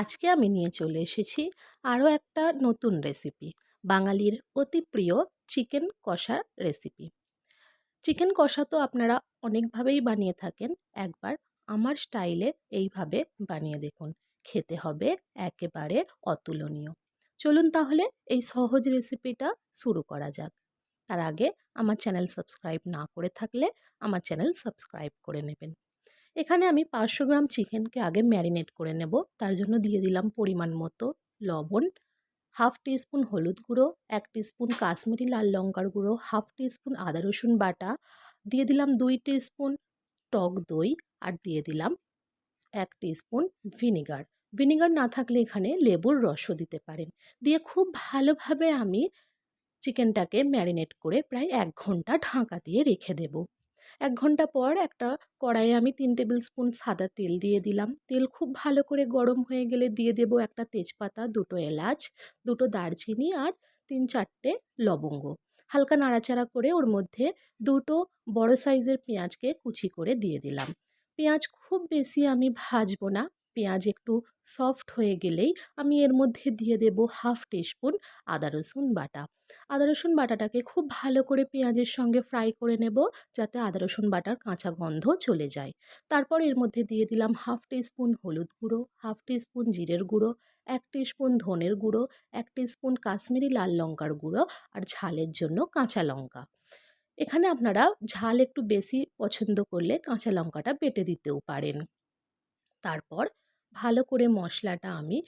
আজকে আমি নিয়ে চলে এসেছি আরও একটা নতুন রেসিপি বাঙালির অতি প্রিয় চিকেন কষার রেসিপি চিকেন কষা তো আপনারা অনেকভাবেই বানিয়ে থাকেন, একবার আমার স্টাইলে এইভাবে বানিয়ে দেখুন, খেতে হবে একেবারে অতুলনীয়। চলুন তাহলে এই সহজ রেসিপিটা শুরু করা যাক। তার আগে আমার চ্যানেল সাবস্ক্রাইব না করে থাকলে আমার চ্যানেল সাবস্ক্রাইব করে নেবেন। এখানে আমি পাঁচশো গ্রাম চিকেনকে আগে ম্যারিনেট করে নেব। তার জন্য দিয়ে দিলাম পরিমাণ মতো লবণ, হাফ টিস্পুন হলুদ গুঁড়ো, এক টিস্পুন কাশ্মীরি লাল লঙ্কার গুঁড়ো, হাফ টিস্পুন আদা রসুন বাটা, দিয়ে দিলাম দুই টিস্পুন টক দই আর দিয়ে দিলাম এক টিস্পুন ভিনিগার। ভিনিগার না থাকলে এখানে লেবুর রসও দিতে পারেন। দিয়ে খুব ভালোভাবে আমি চিকেনটাকে ম্যারিনেট করে প্রায় এক ঘণ্টা ঢাকা দিয়ে রেখে দেবো। এক ঘণ্টা পর একটা কড়াইয়ে আমি তিন টেবিল স্পুন সাদা তেল দিয়ে দিলাম। তেল খুব ভালো করে গরম হয়ে গেলে দিয়ে দেব একটা তেজপাতা, দুটো এলাচ, দুটো দারচিনি আর তিন চারটে লবঙ্গ। হালকা নাড়াচাড়া করে ওর মধ্যে দুটো বড় সাইজের পেঁয়াজকে কুচি করে দিয়ে দিলাম। পেঁয়াজ খুব বেশি আমি ভাজবো না। পেঁয়াজ একটু সফট হয়ে গেলেই আমি এর মধ্যে দিয়ে দেব হাফ টিস্পুন আদা রসুন বাটা। আদা রসুন বাটাটাকে খুব ভালো করে পেঁয়াজের সঙ্গে ফ্রাই করে নেব যাতে আদা রসুন বাটার কাঁচা গন্ধ চলে যায়। তারপর এর মধ্যে দিয়ে দিলাম হাফ টিস্পুন হলুদ গুঁড়ো হাফ টিস্পুন জিরের গুঁড়ো, এক টিস্পুন ধনের গুঁড়ো, এক টিস্পুন কাশ্মীরি লাল লঙ্কার গুঁড়ো আর ঝালের জন্য কাঁচা লঙ্কা। এখানে আপনারা ঝাল একটু বেশি পছন্দ করলে কাঁচা লঙ্কাটা বেটে দিতেও পারেন। তারপর ভালো করে মশলাটা আমি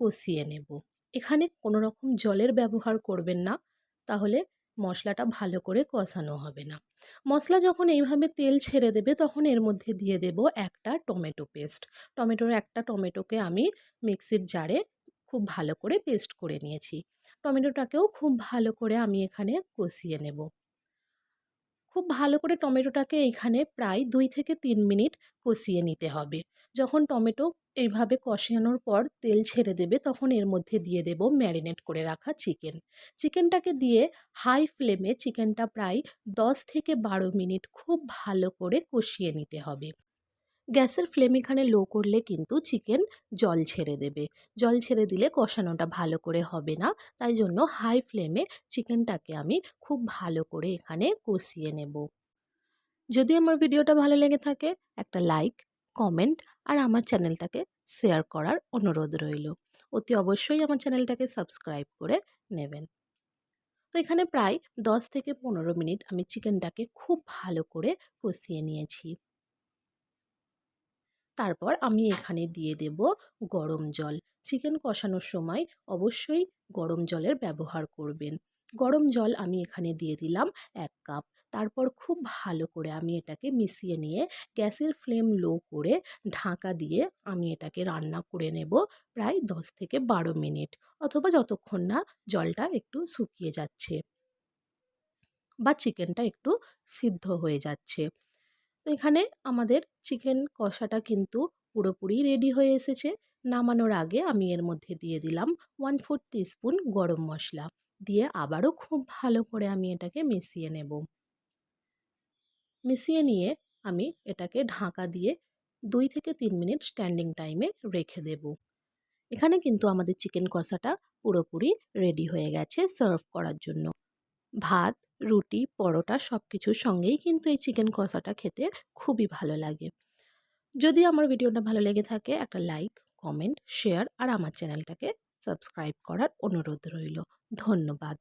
কষিয়ে নেব। এখানে কোনো রকম জলের ব্যবহার করবেন না, তাহলে মশলাটা ভালো করে কষানো হবে না। মশলা যখন এইভাবে তেল ছেড়ে দেবে, তখন এর মধ্যে দিয়ে দেব একটা টমেটো পেস্ট। টমেটোর একটা টমেটোকে আমি মিক্সির জারে খুব ভালো করে পেস্ট করে নিয়েছি। টমেটোটাকেও খুব ভালো করে আমি এখানে কষিয়ে নেব। খুব ভালো করে টমেটোটাকে এইখানে প্রায় দুই থেকে তিন মিনিট কষিয়ে নিতে হবে। যখন টমেটো এইভাবে কষানোর পর তেল ছেড়ে দেবে, তখন এর মধ্যে দিয়ে দেব ম্যারিনেট করে রাখা চিকেন। চিকেনটাকে দিয়ে হাই ফ্লেমে চিকেনটা প্রায় দশ থেকে বারো মিনিট খুব ভালো করে কষিয়ে নিতে হবে। গ্যাসের ফ্লেম এখানে লো করলে কিন্তু চিকেন জল ছেড়ে দেবে। জল ছেড়ে দিলে কষানোটা ভালো করে হবে না। তাই জন্য হাই ফ্লেমে চিকেনটাকে আমি খুব ভালো করে এখানে কষিয়ে নেব। যদি আমার ভিডিওটা ভালো লেগে থাকে, একটা লাইক, কমেন্ট আর আমার চ্যানেলটাকে শেয়ার করার অনুরোধ রইল। অতি অবশ্যই আমার চ্যানেলটাকে সাবস্ক্রাইব করে নেবেন। তো এখানে প্রায় দশ থেকে পনেরো মিনিট আমি চিকেনটাকে খুব ভালো করে কষিয়ে নিয়েছি। তারপর আমি এখানে দিয়ে দেব গরম জল। চিকেন কষানোর সময় অবশ্যই গরম জলের ব্যবহার করবেন। গরম জল আমি এখানে দিয়ে দিলাম এক কাপ। তারপর খুব ভালো করে আমি এটাকে মিশিয়ে নিয়ে গ্যাসের ফ্লেম লো করে ঢাকা দিয়ে আমি এটাকে রান্না করে নেব প্রায় দশ থেকে বারো মিনিট অথবা যতক্ষণ না জলটা একটু শুকিয়ে যাচ্ছে বা চিকেনটা একটু সিদ্ধ হয়ে যাচ্ছে। তো এখানে আমাদের চিকেন কষাটা কিন্তু পুরোপুরি রেডি হয়ে এসেছে। নামানোর আগে আমি এর মধ্যে দিয়ে দিলাম ওয়ান ফোর টিস্পুন গরম মশলা। দিয়ে আবারও খুব ভালো করে আমি এটাকে মিশিয়ে নেব। মিশিয়ে নিয়ে আমি এটাকে ঢাকা দিয়ে দুই থেকে তিন মিনিট স্ট্যান্ডিং টাইমে রেখে দেব। এখানে কিন্তু আমাদের চিকেন কষাটা পুরোপুরি রেডি হয়ে গেছে সার্ভ করার জন্য। ভাত, রুটি, পরোটা সব কিছুর সঙ্গেই কিন্তু এই চিকেন কষাটা খেতে খুবই ভালো লাগে। যদি আমার ভিডিওটা ভালো লেগে থাকে, একটা লাইক, কমেন্ট, শেয়ার আর আমার চ্যানেলটাকে সাবস্ক্রাইব করার অনুরোধ রইল। ধন্যবাদ।